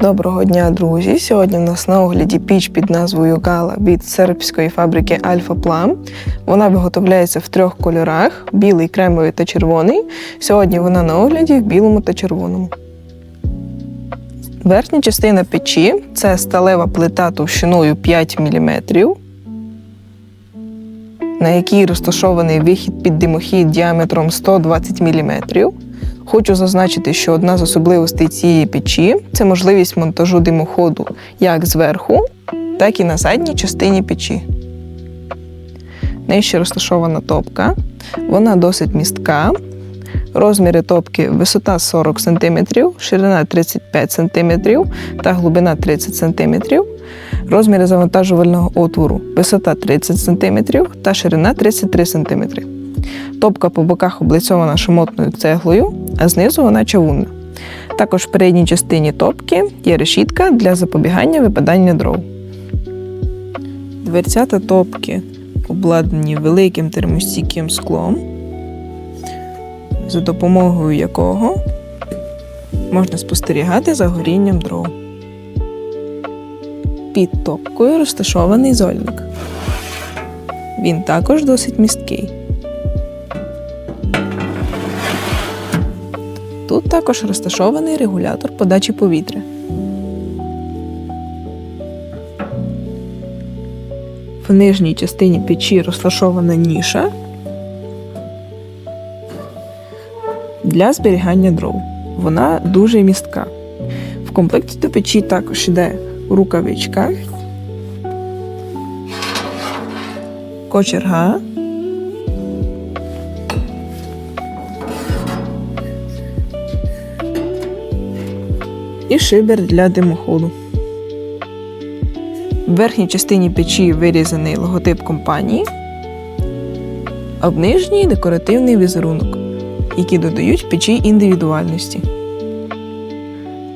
Доброго дня, друзі! Сьогодні у нас на огляді піч під назвою Гала від сербської фабрики Альфа Плам. Вона виготовляється в трьох кольорах: білий, кремовий та червоний. Сьогодні вона на огляді в білому та червоному. Верхня частина печі це сталева плита товщиною 5 мм, на якій розташований вихід під димохід діаметром 120 мм. Хочу зазначити, що одна з особливостей цієї печі це можливість монтажу димоходу як зверху, так і на задній частині печі. Нижче розташована топка. Вона досить містка. Розміри топки висота 40 см, ширина 35 см та глибина 30 см. Розміри завантажувального отвору висота 30 см та ширина 33 см. Топка по боках облицьована шамотною цеглою, а знизу вона чавунна. Також в передній частині топки є решітка для запобігання випадання дров. Дверцята топки обладнані великим термостійким склом, за допомогою якого можна спостерігати за горінням дров. Під топкою розташований зольник. Він також досить місткий. Тут також розташований регулятор подачі повітря. В нижній частині печі розташована ніша для зберігання дров. Вона дуже містка. В комплекті до печі також йде рукавичка, кочерга. І шибер для димоходу. В верхній частині печі вирізаний логотип компанії, а в нижній декоративний візерунок, які додають печі індивідуальності.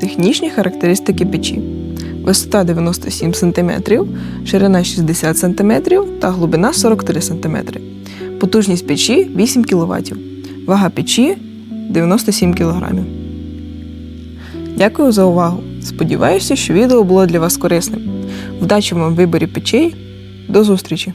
Технічні характеристики печі. Висота 97 см, ширина 60 см та глибина 43 см. Потужність печі 8 кВт. Вага печі 97 кг. Дякую за увагу! Сподіваюся, що відео було для вас корисним. Вдачі вам в виборі печей. До зустрічі!